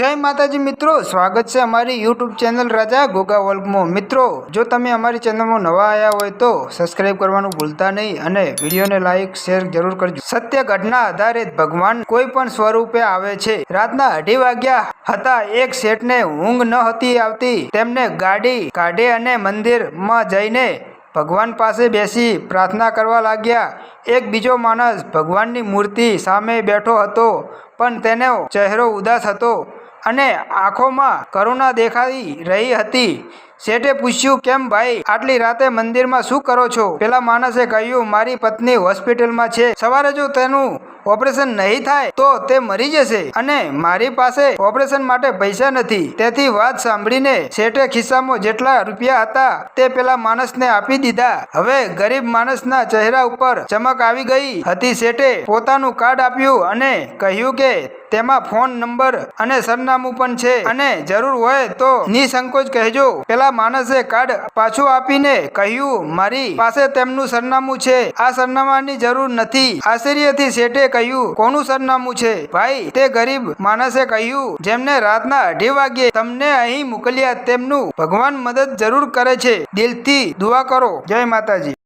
જય માતાજી મિત્રો, સ્વાગત છે અમારી યુટ્યુબ ચેનલ રાજા ગોગા વર્લ્ડમાં. મિત્રો, જો તમે અમારી ચેનલમાં નવા આવ્યા હોય તો સબસ્ક્રાઇબ કરવાનું ભૂલતા નહીં અને વિડીયોને લાઈક શેર જરૂર કરજો. સત્ય ઘટના આધારિત ભગવાન કોઈ પણ સ્વરૂપે આવે છે. રાતના અઢી વાગ્યા હતા, એક શેઠને ઊંઘ ન હતી આવતી. તેમને ગાડી કાઢે અને મંદિરમાં જઈને ભગવાન પાસે બેસી પ્રાર્થના કરવા લાગ્યા. એક બીજો માણસ ભગવાનની મૂર્તિ સામે બેઠો હતો, પણ તેનો ચહેરો ઉદાસ હતો. અને આંખોમાં કરુણા દેખાઈ રહી હતી. શેઠે પૂછ્યું, કેમ ભાઈ, આટલી રાતે મંદિરમાં શું કરો છો? પેલા માણસે કહ્યું, મારી પત્ની હોસ્પિટલમાં છે. સવારે જો તેનું ઓપરેશન નહીં થાય, તો તે મરી જશે અને મારી પાસે ઓપરેશન માટે પૈસા નથી. તેથી વાત સાંભળીને શેઠે ખિસ્સામાં જેટલા રૂપિયા હતા, તે પેલા માણસને આપી દીધા. હવે ગરીબ માણસના ચહેરા ઉપર ચમક આવી ગઈ હતી. શેઠે પોતાનું કાર્ડ આપ્યું અને કહ્યું કે તેમાં ફોન નંબર અને સરનામું પણ છે. અને જરૂર હોય તો નિસંકોચ કહેજો. પેલા માણસે કાર્ડ પાછું આપીને કહ્યું, મારી પાસે તેમનું સરનામું છે. આ સરનામાની જરૂર નથી. આશ્ચર્યથી શેઠે કહ્યું, કોનું સરનામું છે? ભાઈ, તે ગરીબ માણસે કહ્યું, જેમને રાતના અઢી વાગ્યે તમને અહીં મોકલ્યા, તેમનું ભગવાન મદદ જરૂર કરે છે. દિલથી દુઆ કરો. જય માતાજી.